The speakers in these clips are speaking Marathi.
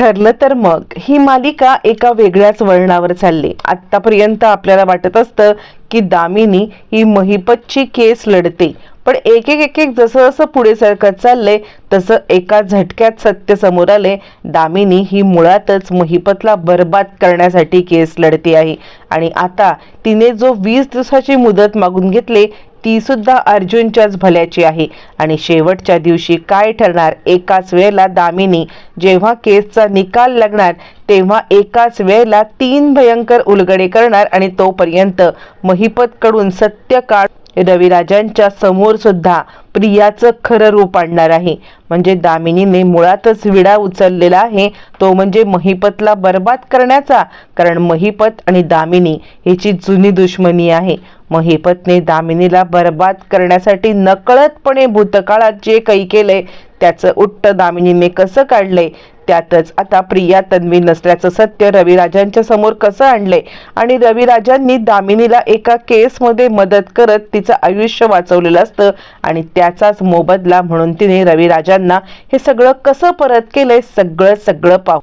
ठरलं तर मग. ही मालिका एका वेगळ्याच वळणावर चालली. आतापर्यंत आपल्याला वाटत असतं की दामिनी ही महिपतची केस लढते. पण एक एक एक एक जसं जसं पुढे सरकत चाललंय तसं एका झटक्यात सत्य समोर आले दामिनी ही मुळातच महिपतला बरबाद करण्यासाठी केस लढते आहे. आणि आता तिने जो वीस दिवसाची मुदत मागून घेतली ती सुद्धा अर्जुनच्याच भल्याची आहे. आणि शेवटच्या दिवशी काय ठरणार एकाच वेळेला दामिनी? जेव्हा केसचा निकाल लागणार तेव्हा एकाच वेळेला तीन भयंकर उलगडे करणार आणि तोपर्यंत महिपतकडून सत्य काळ रविराजांच्या समोर सुद्धा प्रियाचं खरं रूप आणणार आहे. म्हणजे दामिनीने मुळातच विडा उचललेला आहे. तो म्हणजे महिपतला बर्बाद करण्याचा. कारण महिपत आणि दामिनी ह्याची जुनी दुश्मनी आहे. महिपतने दामिनीला बर्बाद करण्यासाठी नकळतपणे भूतकाळात जे काही केलंय त्याचं उट्ट दामिनीने कसं काढलंय त्यातच. आता प्रिया तन्वी नसल्याचं सत्य रविराजांच्या समोर कसं आणलंय आणि रविराजांनी दामिनीला एका केसमध्ये मदत करत तिचं आयुष्य वाचवलेलं असतं आणि त्याचाच मोबदला म्हणून तिने रविराजांना हे सगळं कसं परत केलंय सगळं सगळं पाहू.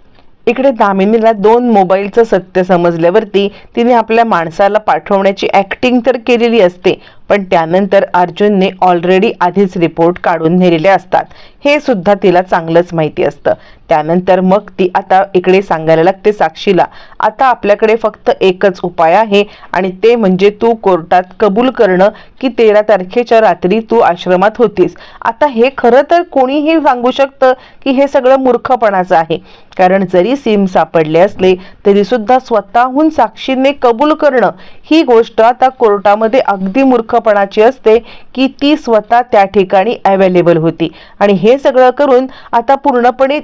इकडे दामिनीला दोन मोबाईलचं सत्य समजल्यावरती तिने आपल्या माणसाला पाठवण्याची ॲक्टिंग तर केलेली असते. पण त्यानंतर अर्जुनने ऑलरेडी आधीच रिपोर्ट काढून नेलेले असतात. हे सुद्धा तिला चांगलंच माहिती असतं. त्यानंतर मग ती आता इकडे सांगायला लागते साक्षीला आता आपल्याकडे फक्त एकच उपाय आहे आणि ते म्हणजे तू कोर्टात कबूल करणं की तेरा तारखेच्या रात्री तू आश्रमात होतीस. आता हे खरं तर कोणीही सांगू शकतं की हे सगळं मूर्खपणाचं आहे. कारण जरी सिम सापडले असले तरी सुद्धा स्वतःहून साक्षीने कबूल करणं ही गोष्ट आता कोर्टामध्ये अगदी मूर्ख मूर्खपणाची असते की ती स्वतः त्या ठिकाणी अवेलेबल होती. आणि हे सगळं करून आता पूर्णपणे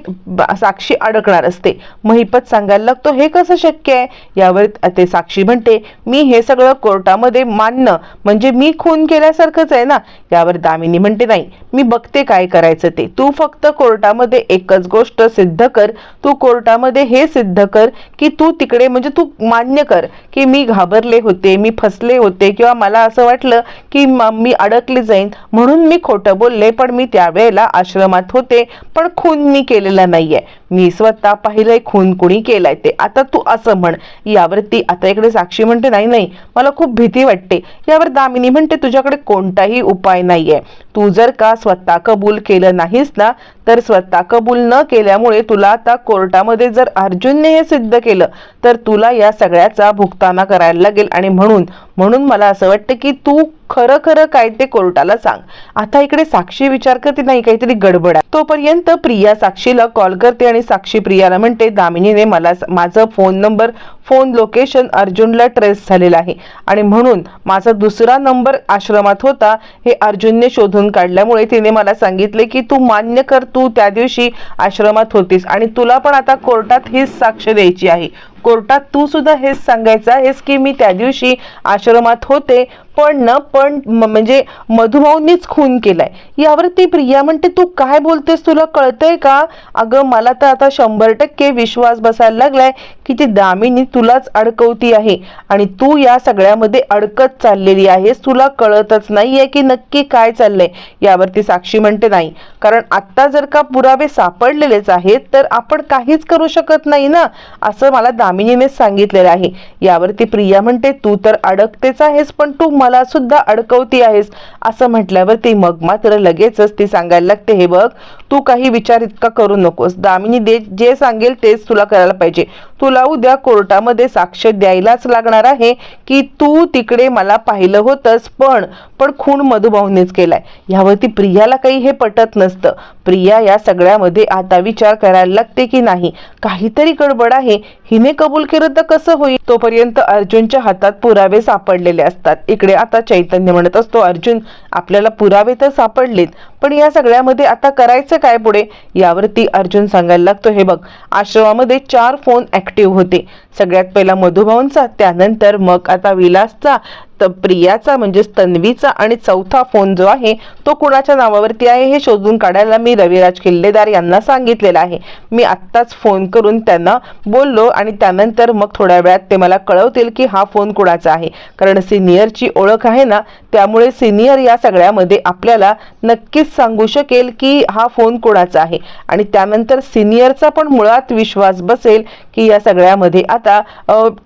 साक्षी अडकणार असते. महिपत सांगायला लागतो हे कसं शक्य आहे? यावर ते साक्षी म्हणते मी हे सगळं कोर्टामध्ये मानणं म्हणजे मी खून केल्यासारखंच आहे ना? यावर दामिनी म्हणते नाही मी बघते काय करायचं ते. तू फक्त कोर्टामध्ये एकच गोष्ट सिद्ध कर. तू कोर्टामध्ये हे सिद्ध कर की तू तिकडे म्हणजे तू मान्य कर की मी घाबरले होते मी फसले होते किंवा मला असं वाटलं की मी अडकले जाईन म्हणून मी खोटं बोलले पण मी त्यावेळेला आश्रमात होते पण खून मी केलेला नाहीये. मी स्वतः पाहिलंय खून कुणी केलाय ते. आता तू असं म्हण. यावरती आता इकडे साक्षी म्हणते नाही नाही मला खूप भीती वाटते. यावर दामिनी म्हणते तुझ्याकडे कोणताही उपाय नाहीये. तू जर का स्वतः कबूल केलं नाहीस ना तर स्वतः कबूल न केल्यामुळे तुला आता कोर्टामध्ये जर अर्जुनने हे सिद्ध केलं तर तुला या सगळ्याचा भुगताना करायला लागेल. आणि म्हणून म्हणून मला असं वाटतं की तू खरं खरं काय ते कोर्टाला सांग. आता इकडे साक्षी विचार करते नाही काहीतरी गडबड आहे. तोपर्यंत प्रिया साक्षीला कॉल करते आणि साक्षी प्रियाला म्हणते दामिनीने मला माझं फोन नंबर फोन लोकेशन अर्जुनला ट्रेस झालेलं आहे. आणि म्हणून माझा दुसरा नंबर आश्रमात होता हे अर्जुनने शोधून काढल्यामुळे तिने मला सांगितले की तू मान्य कर तू त्या दिवशी आश्रमात होतीस आणि तुला पण आता कोर्टात हीच साक्ष द्यायची आहे. कोर्टात तू सुद्धा हेच सांगायचं आहेस की मी त्या दिवशी आश्रमात होते पण ना पण म्हणजे मधुभाऊंनीच खून केलाय. यावर ती प्रिया म्हणते तू काय बोलतेस? तुला कळतंय का? अगं मला तर आता शंभर टक्के विश्वास बसायला लागलाय की ती दामिनी तुलाच अडकवती आहे आणि तू या सगळ्यामध्ये अडकत चाललेली आहेस. तुला कळतच नाही आहे की नक्की काय चाललंय. यावरती साक्षी म्हणते नाही कारण आत्ता जर का पुरावे सापडलेलेच आहेत तर आपण काहीच करू शकत नाही ना? असं मला दामिनीनेच सांगितलेलं आहे. यावरती प्रिया म्हणते तू तर अडकतेच आहेस पण तू मला सुद्धा अडकवती आहेस. असं म्हटल्यावरती मग मात्र लगेचच ती सांगायला लागते हे बघ तू काही विचार इतका करू नकोस. दामिनी दे जे सांगेल तेच तुला करायला पाहिजे. तुला उद्या कोर्टामध्ये साक्ष द्यायलाच लागणार आहे की तू तिकडे मला पाहिलं होतंस पण पण खून मधुभाऊनेच केलाय. यावरती प्रियाला काही हे पटत नसतं. प्रिया या सगळ्यामध्ये आता विचार करायला लागते की नाही. काहीतरी गडबड आहे. हिने कबूल केलं तर कसं होईल? तोपर्यंत अर्जुनच्या हातात पुरावे सापडलेले असतात. इकडे आता चैतन्य म्हणत असतो अर्जुन आपल्याला पुरावे तर सापडलेत पण या सगळ्यामध्ये आता करायचं काय पुढे? यावरती अर्जुन सांगायला लागतो हे बघ आश्रमामध्ये चार फोन ऍक्टिव्ह होते. सगळ्यात पहिला मधुभाऊंचा त्यानंतर मग आता विलासचा त- प्रियाचा म्हणजेच तन्वीचा आणि चौथा फोन जो आहे तो कुणाच्या नावावरती आहे हे शोधून काढायला मी रविराज किल्लेदार यांना सांगितलेलं आहे. मी आत्ताच फोन करून त्यांना बोललो आणि त्यानंतर मग थोड्या वेळात ते मला कळवतील की हा फोन कुणाचा आहे. कारण सिनियरची ओळख आहे ना त्यामुळे सिनियर या सगळ्यामध्ये आपल्याला नक्कीच सांगू शकेल की हा फोन कोणाचा आहे. आणि त्यानंतर सिनियरचा पण मुळात विश्वास बसेल की या सगळ्यामध्ये आता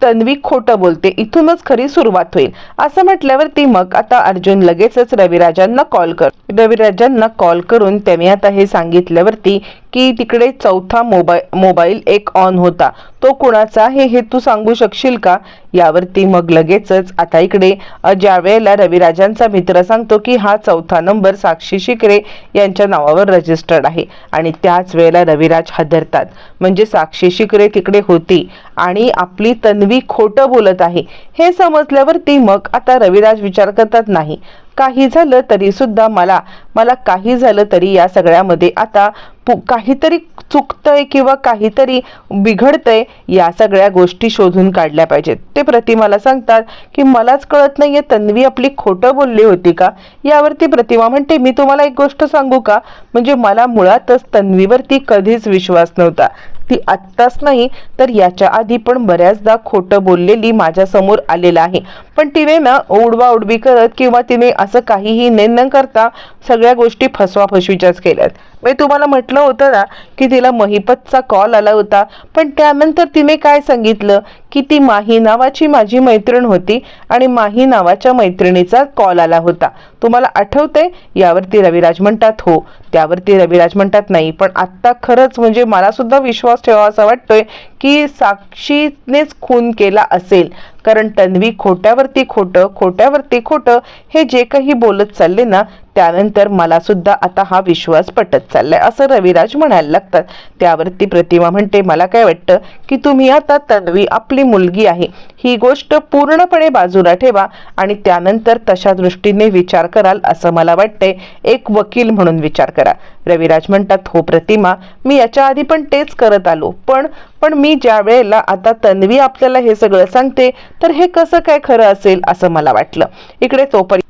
तन्वी खोटं बोलते. इथूनच खरी सुरुवात होईल. असं म्हटल्यावरती मग आता अर्जुन लगेचच रविराजांना कॉल कर रविराजांना कॉल करून त्याने आता हे सांगितल्यावरती की तिकडे चौथा मोबाईल मोबाईल एक ऑन होता. तो कुणाचा हे तू सांगू शकशील का? यावरती मग लगेचच. आता इकडे ज्या वेळेला रविराजांचा मित्र सांगतो की हा चौथा नंबर साक्षी शिकरे यांच्या नावावर रजिस्टर्ड आहे आणि त्याच वेळेला रविराज हादरतात. म्हणजे साक्षी शिकरे तिकडे होती आणि आपली तन्वी खोटं बोलत आहे. हे समजल्यावरती मग आता रविराज विचार करतात नाही. काही झालं तरी सुद्धा मला मला काही झालं तरी या सगळ्यामध्ये आता पु- काहीतरी चुकतंय किंवा काहीतरी बिघडतंय या सगळ्या गोष्टी शोधून काढल्या पाहिजेत. ते प्रतिमाला सांगतात की मलाच कळत नाहीये तन्वी आपली खोटं बोलली होती का? यावरती प्रतिमा म्हणते मी तुम्हाला एक गोष्ट सांगू का? म्हणजे मला मुळातच तन्वीवरती कधीच विश्वास नव्हता. ती आत्ताच नाही तर याच्या आधी पण बऱ्याचदा खोटं बोललेली माझ्यासमोर आलेलं आहे. पण तिने ना ओढवा उडवी करत किंवा तिने असं काहीही ने न करता सगळ्या गोष्टी फसवाफसवीच्याच केल्यात. मी तुम्हाला म्हटलं होतं ना की तिला महिपतचा कॉल आला होता. पण त्यानंतर तिने काय सांगितलं? की ती माही नावाची माझी मैत्रीण होती आणि माही नावाच्या मैत्रिणीचा कॉल आला होता. तुम्हाला आठवतंय? यावरती रविराज म्हणतात हो त्यावरती रविराज म्हणतात नाही पण आत्ता खरंच म्हणजे मला सुद्धा विश्वास ठेवावा वाटतोय की साक्षीनेच खून केला असेल. कारण तन्वी खोट्यावरती खोटं खोट्यावरती खोटं हे जे काही बोलत चालले ना त्यानंतर मला सुद्धा आता हा विश्वास पटत चाललाय. असं रविराज म्हणायला लागतात. त्यावरती प्रतिमा म्हणते मला काय वाटतं की तुम्ही आता तन्वी आपली मुलगी आहे. ही गोष्ट पूर्णपणे बाजूला ठेवा आणि त्यानंतर तशा दृष्टीने विचार कराल असं मला वाटतंय. एक वकील म्हणून विचार करा. रविराज म्हणतात हो प्रतिमा मी याच्या आधी पण तेच करत आलो. पण पण मी ज्या वेळेला आता तन्वी आपल्याला हे सगळं सांगते तर हे कसं काय खरं असेल असं मला वाटलं. इकडे चोपडी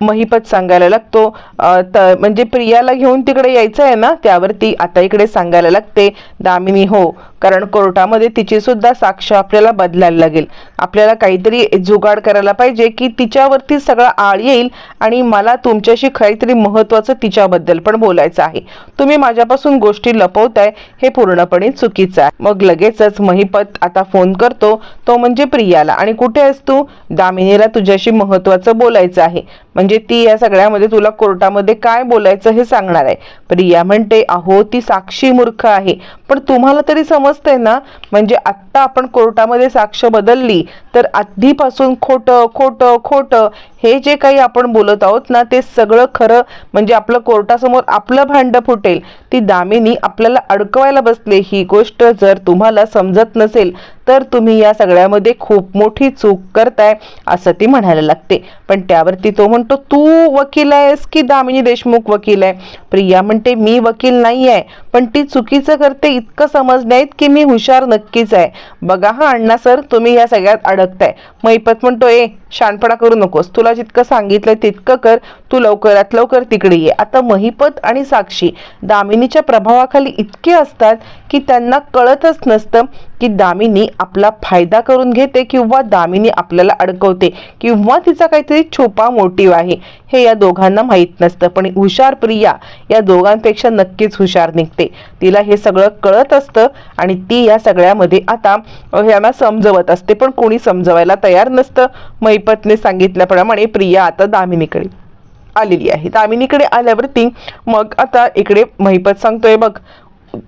महिपत सांगायला लागतो. म्हणजे प्रियाला घेऊन तिकडे यायचं आहे ना त्यावरती आता इकडे सांगायला लागते दामिनी हो. कारण कोर्टामध्ये तिची सुद्धा साक्ष आपल्याला बदलायला लागेल. आपल्याला काहीतरी जुगाड करायला पाहिजे की तिच्यावरती सगळा आळ येईल आणि मला तुमच्याशी काहीतरी महत्त्वाचं तिच्याबद्दल पण बोलायचं आहे. तुम्ही माझ्यापासून गोष्टी लपवताय हे पूर्णपणे चुकीचं आहे. मग लगेचच महिपत आता फोन करतो तो म्हणजे प्रियाला. आणि कुठे आहेस तू? दामिनीला तुझ्याशी महत्त्वाचं बोलायचं आहे. म्हणजे म्हणजे ती या सगळ्यामध्ये तुला कोर्टामध्ये काय बोलायचं हे सांगणार आहे. प्रिया म्हणते अहो ती साक्षी मूर्ख आहे. पण तुम्हाला तरी समजतंय ना म्हणजे आत्ता आपण कोर्टामध्ये साक्ष बदलली तर आधीपासून खोटं खोटं खोटं हे जे काही आपण बोलत आहोत ना ते सगळं खरं म्हणजे आपलं कोर्टासमोर आपलं भांडं फुटेल. ती दामिनी आपल्याला अडकवायला बसले. ही गोष्ट जर तुम्हाला समजत नसेल तर तुम्ही या सगळ्यामध्ये खूप मोठी चूक करताय असं ती म्हणायला लागते. पण त्यावरती तो म्हणतो तू वकील आहेस की दामिनी देशमुख वकील आहे? प्रिया म्हणते मी वकील नाही आहे पण ती चुकीचं करते इतकं समजण्यात की मी हुशार नक्कीच आहे. बघा हा अण्णा सर तुम्ही या सगळ्यात अडकताय. मैपत म्हणतो ए शानपणा करू नकोस. तुला जितकं सांगितलं तितकं कर. तू लवकरात लवकर तिकडे ये. आता महिपत आणि साक्षी दामिनीच्या प्रभावाखाली इतके असतात की त्यांना कळतच नसतं की दामिनी आपला फायदा करून घेते किंवा दामिनी आपल्याला अडकवते किंवा तिचा काहीतरी छोपा मोटिव आहे. हे या दोघांना माहीत नसतं. पण हुशार प्रिया या दोघांपेक्षा नक्कीच हुशार निघते. तिला हे सगळं कळत असतं आणि ती या सगळ्यामध्ये आता अ, यांना समजवत असते. पण कोणी समजवायला तयार नसतं. महिपतने सांगितल्याप्रमाणे प्रिया आता दामिनीकडे आलेली आहे. दामिनीकडे आल्यावरती मग आता इकडे महिपत सांगतोय बघ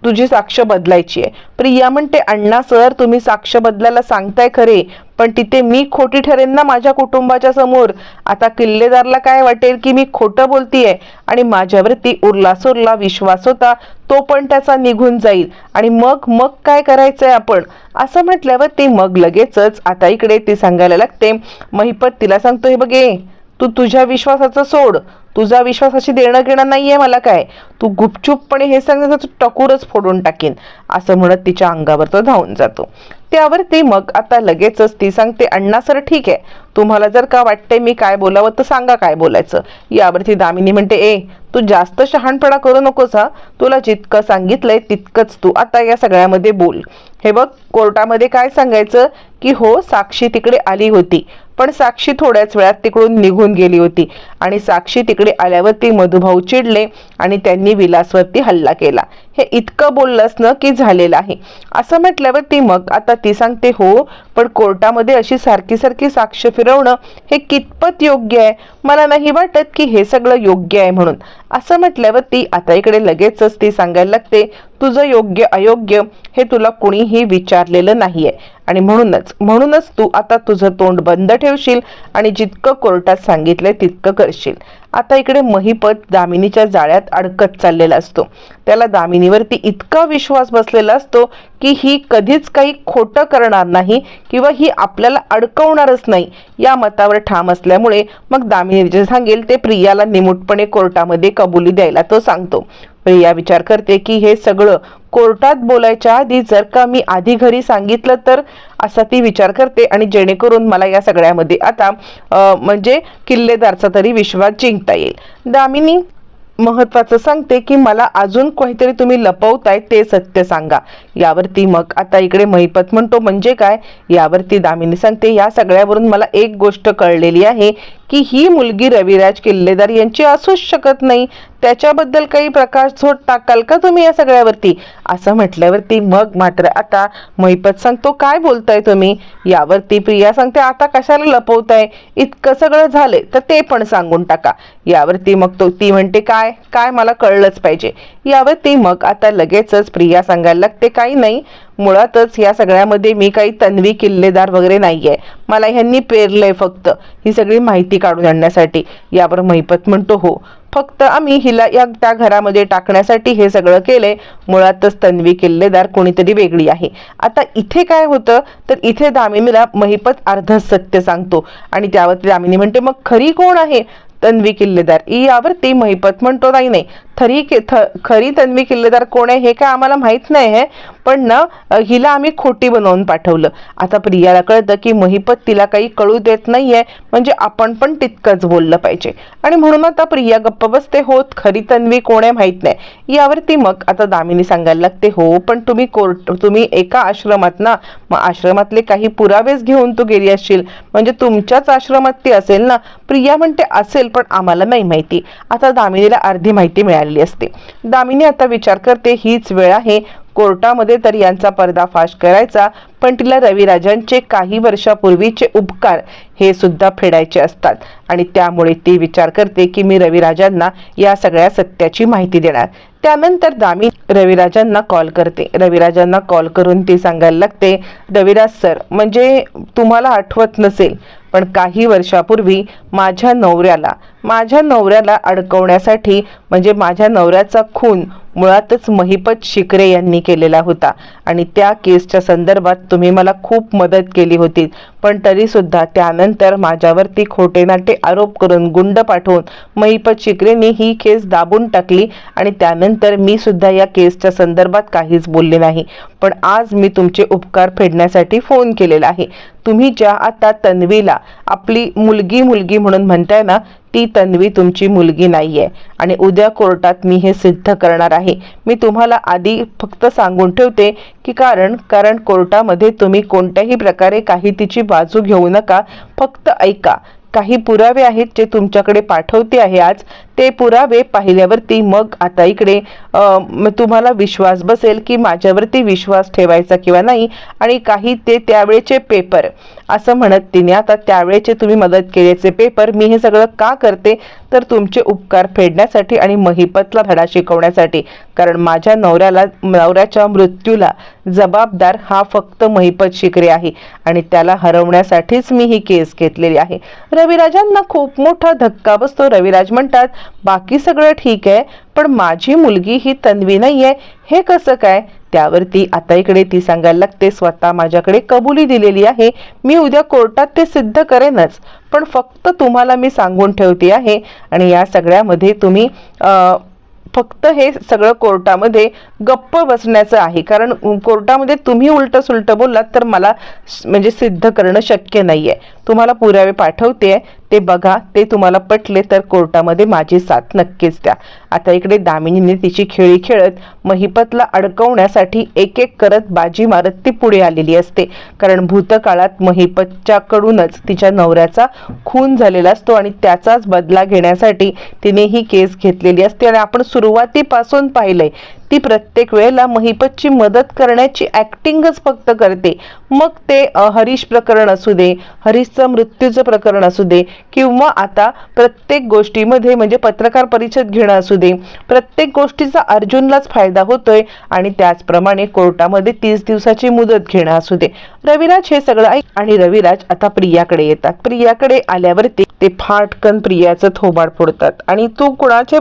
तुझी साक्ष बदलायची आहे. प्रिया म्हणते अण्णा सर तुम्ही साक्ष बदलायला सांगताय खरे. पण तिथे मी खोटी ठरेन ना माझ्या कुटुंबाच्या समोर. आता किल्लेदारला काय वाटेल की मी खोटं बोलतीये? आणि माझ्यावरती उरलासुरला विश्वास होता तो पण त्याचा निघून जाईल. आणि मग मग काय करायचंय आपण? असं म्हटल्यावर ती मग लगेचच आता इकडे ती सांगायला लागते महिपत तिला सांगतो हे बघे. तू तुझ्या विश्वासाचं सोड. तुझा विश्वासाशी देणं घेणं नाही आहे मला काय. तू गुपचूपपणे हे सांगण्याचं टकूरच फोडून टाकीन. असं म्हणत तिच्या अंगावर तो धावून जातो. त्यावर ती मग आता लगेचच ती सांगते अण्णा सर ठीक आहे. तुम्हाला जर का वाटतंय मी काय बोलावं तर सांगा काय बोलायचं. यावरती दामिनी म्हणते ए तू जास्त शहाणपणा करू नकोस हा. तुला जितकं सांगितलंय तितकंच तू आता या सगळ्यामध्ये बोल. हे बघ कोर्टामध्ये काय सांगायचं की हो साक्षी तिकडे आली होती. पण साक्षी थोड्याच वेळात तिकडून निघून गेली होती. आणि साक्षी तिकडे आल्यावरती मधुभाऊ चिडले आणि त्यांनी विलासवरती हल्ला केला. हे इतकं बोललंच ना की झालेलं आहे. असं म्हटल्यावर ती मग आता ती सांगते हो पण कोर्टामध्ये अशी सारखी सारखी साक्ष फिरवणं हे कितपत योग्य आहे? मला नाही वाटत की हे सगळं योग्य आहे म्हणून. असं म्हटल्यावर ती आता इकडे लगेचच ती सांगायला लागते तुझं योग्य अयोग्य हे तुला कुणीही विचारलेलं नाहीये. आणि म्हणूनच म्हणूनच तू आता तुझं तोंड बंद ठेवशील आणि जितकं कोर्टात सांगितलंय तितकं कर करशील. आता इकडे महिपत दामिनीच्या जाळ्यात अडकत चाललेला असतो. त्याला दामिनीवरती इतका विश्वास बसलेला असतो की ही कधीच काही खोटं करणार नाही किंवा ही आपल्याला अडकवणारच नाही. या मतावर ठाम असल्यामुळे मग दामिनी जे सांगेल ते प्रियाला निमूटपणे कोर्टामध्ये कबुली द्यायला तो सांगतो. प्रिया विचार करते की हे सगळं कोर्टात बोलायच्या आधी जर का मी आधी घरी सांगितलं तर? असा ती विचार करते आणि जेणेकरून मला या सगळ्यामध्ये आता म्हणजे किल्लेदारचा तरी विश्वास जिंकता येईल. दामिनी महत्वाचं सांगते की मला अजून काहीतरी तुम्ही लपवताय ते सत्य सांगा. यावरती मग आता इकडे महिपत म्हणतो म्हणजे काय? यावरती दामिनी सांगते या सगळ्यावरून मला एक गोष्ट कळलेली आहे की ही मुलगी रविराज किल्लेदार यांची असूच शकत नाही. त्याच्याबद्दल काही प्रकाशझोत टाकाल का तुम्ही या सगळ्यावरती? असं म्हटल्यावरती मग मात्र आता महिपत सांगतो काय बोलताय तुम्ही? यावरती प्रिया सांगते आता कशाला लपवताय? इतकं सगळं झालंय तर ते पण सांगून टाका. यावरती मग तो ती म्हणते काय? काय मला कळलंच पाहिजे. यावरती मग आता लगेचच प्रिया सांगायला लागते काही नाही मुळातच या सगळ्यामध्ये मी काही तन्वी किल्लेदार वगैरे नाही आहे मला ह्यांनी पेरलंय फक्त. ही सगळी माहिती काढून आणण्यासाठी. यावर महिपत म्हणतो हो फक्त आम्ही हिला या त्या घरामध्ये टाकण्यासाठी हे सगळं केलंय मुळातच तन्वी किल्लेदार कोणीतरी वेगळी आहे. आता इथे काय होतं? तर इथे दामिनीला महिपत अर्ध सत्य सांगतो. आणि त्यावरती दामिनी म्हणते मग खरी कोण आहे? तन्वी किल्लेदार यावरती महिपत म्हणतो नाही नाही. थरी थ- खरी तन्वी किल्लेदार कोण आहे हे काय आम्हाला माहीत नाही आहे पण ना हिला आम्ही खोटी बनवून पाठवलं. आता प्रियाला कळतं की महिपत तिला काही कळू देत नाहीये म्हणजे आपण पण तितकंच बोललं पाहिजे. आणि म्हणून आता प्रिया गप्प बसते होत खरी तन्वी कोण आहे माहीत नाही. यावरती मग आता दामिनी सांगायला लागते हो पण तुम्ही कोर्ट तुम्ही एका आश्रमात ना मग आश्रमातले काही पुरावेच घेऊन तू गेली असशील. म्हणजे तुमच्याच आश्रमात ती असेल ना प्रिया म्हणते असेल पण आम्हाला नाही माहिती. आता दामिनीला अर्धी माहिती मिळाली. मिळालेली असते. दामिनी आता विचार करते हीच वेळ आहे. कोर्टामध्ये तर यांचा पर्दाफाश करायचा पण तिला रविराजांचे काही वर्षापूर्वीचे उपकार हे सुद्धा फेडायचे असतात. आणि त्यामुळे ती विचार करते की मी रविराजांना या सगळ्या सत्याची माहिती देणार. त्यानंतर दामी रविराजांना कॉल करते. रविराजांना कॉल करून ती सांगायला लागते रविराज सर म्हणजे तुम्हाला आठवत नसेल पण काही वर्षापूर्वी माझ्या नवऱ्याला माझ्या नवऱ्याला अडकवण्यासाठी म्हणजे माझ्या नवऱ्याचा खून मुळातच महिपत शिकरे यांनी केलेला होता. आणि त्या केसच्या संदर्भात तुम्ही मला खूप मदत केली होती. पण तरीसुद्धा त्यानंतर माझ्यावरती खोटेनाटे आरोप करून गुंड पाठवून महिपत शिकरेंनी ही केस दाबून टाकली आणि त्यानंतर मी सुद्धा या केसच्या संदर्भात काहीच बोलले नाही. पण आज मी तुमचे उपकार फेडण्यासाठी फोन केलेला आहे. तुम्ही ज्या आता तन्वीला आपली मुलगी मुलगी म्हणून म्हणताय ना ती तन्वी तुमची मुलगी नाहीये. आणि उद्या कोर्टात मी हे सिद्ध करणार आहे. मी तुम्हाला आधी फक्त सांगून ठेवते की कारण कारण कोर्टामध्ये तुम्ही कोणत्याही प्रकारे काही तिची बाजू घेऊ नका. फक्त ऐका. काही पुरावे आहेत जे तुमच्याकडे पाठवते आहे आज. ते पुरावे पाहिल्यावरती मग आता इकडे तुम्हाला विश्वास बसेल की माझ्यावरती विश्वास ठेवायचा किंवा नाही आणि काही ते त्यावेळेचे पेपर. असं म्हणत तिने आता त्यावेळेचे तुम्ही मदत केल्याचे पेपर मी हे सगळं का करते? तर तुमचे उपकार फेडण्यासाठी आणि महिपतला धडा शिकवण्यासाठी. कारण माझ्या नवऱ्याला नवऱ्याच्या मृत्यूला जबाबदार हा फक्त महिपत शिकरे आहे आणि त्याला हरवण्यासाठीच मी ही केस घेतलेली आहे. रविराजांना खूप मोठा धक्का बसतो. रविराज म्हणतात बाकी सगळं ठीक आहे पण माझी मुलगी ही तन्वी नाही आहे हे कसं काय? त्यावरती आता इकडे ती सांगायला लागते स्वतः माझ्याकडे कबुली दिलेली आहे. मी उद्या कोर्टात ते सिद्ध करेनच पण फक्त तुम्हाला मी सांगून ठेवते आहे. आणि या सगळ्यामध्ये तुम्ही फक्त हे सगळं कोर्टामध्ये गप्प बसण्याचं आहे. कारण कोर्टामध्ये तुम्ही उलट सुलट बोललात तर मला म्हणजे सिद्ध करणं शक्य नाही आहे तुम्हाला पुरावे पाठवते. ते बघा ते तुम्हाला पटले तर कोर्टामध्ये माझी साथ नक्कीच द्या. आता इकडे दामिनीने तिची खेळी खेळत महिपतला अडकवण्यासाठी एक एक करत बाजी मारत ती पुढे आलेली असते. कारण भूतकाळात महिपतच्याकडूनच तिच्या नवऱ्याचा खून झालेला असतो आणि त्याचाच बदला घेण्यासाठी तिने ही केस घेतलेली असते. आणि आपण सुरुवातीपासून पाहिलंय ती प्रत्येक वेळेला महिपतची मदत करण्याची ऍक्टिंगच फक्त करते. मग ते हरीश प्रकरण असू दे हरीशचं मृत्यूचं प्रकरण असू दे किंवा आता प्रत्येक गोष्टीमध्ये म्हणजे पत्रकार परिषद घेणं असू दे प्रत्येक गोष्टीचा अर्जुनलाच फायदा होतोय आणि त्याचप्रमाणे कोर्टामध्ये तीस दिवसाची मुदत घेणं असू दे. रविराज हे सगळं ऐक आणि रविराज आता प्रियाकडे येतात. प्रियाकडे आल्यावरती ते फाटकन प्रियाचं थोबाड फोडतात आणि तू कुणाचे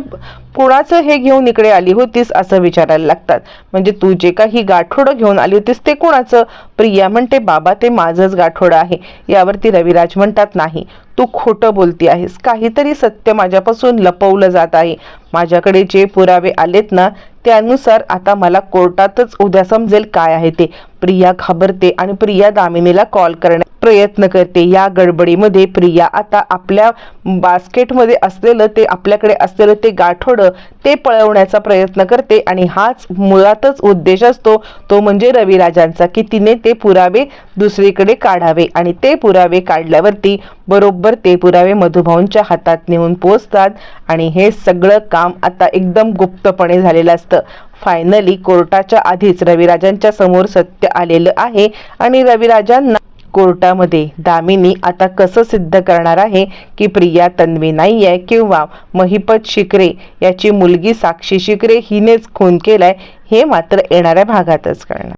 कुणाचं हे घेऊन इकडे आली होतीस असं विचारायला लागतात. म्हणजे तू जे काही गाठोडं घेऊन आली होतीस ते कोणाचं? प्रिया म्हणते बाबा ते माझंच गाठोडं आहे. यावरती रविराज म्हणतात नाही तू खोटं बोलती आहेस. काहीतरी सत्य माझ्यापासून लपवलं जात आहे. माझ्याकडे जे पुरावे आलेत ना त्यानुसार आता मला कोर्टातच उद्या समजेल काय आहे ते. प्रिया घाबरते आणि प्रिया दामिनीला कॉल करण्या प्रयत्न करते. या गडबडीमध्ये प्रिया आता आपल्या बास्केटमध्ये असलेलं ते आपल्याकडे असलेलं ते गाठोडं ते पळवण्याचा प्रयत्न करते आणि हाच मुळातच उद्देश असतो. तो म्हणजे रविराजांचा की तिने ते पुरावे दुसरीकडे काढावे आणि ते पुरावे काढल्यावरती बरोबर ते पुरावे मधुभाऊंच्या हातात नेऊन पोचतात आणि हे सगळं काम आता एकदम गुप्तपणे झालेलं असतं. फायनली कोर्टाच्या आधीच रविराजांच्या समोर सत्य आलेलं आहे आणि रविराजांना कोर्टामध्ये दामिनी आता कसं सिद्ध करणार आहे की प्रिया तन्वी नाही आहे किंवा महिपत शिकरे याची मुलगी साक्षी शिकरे हिनेच खून केलाय हे मात्र येणाऱ्या भागातच कळणार.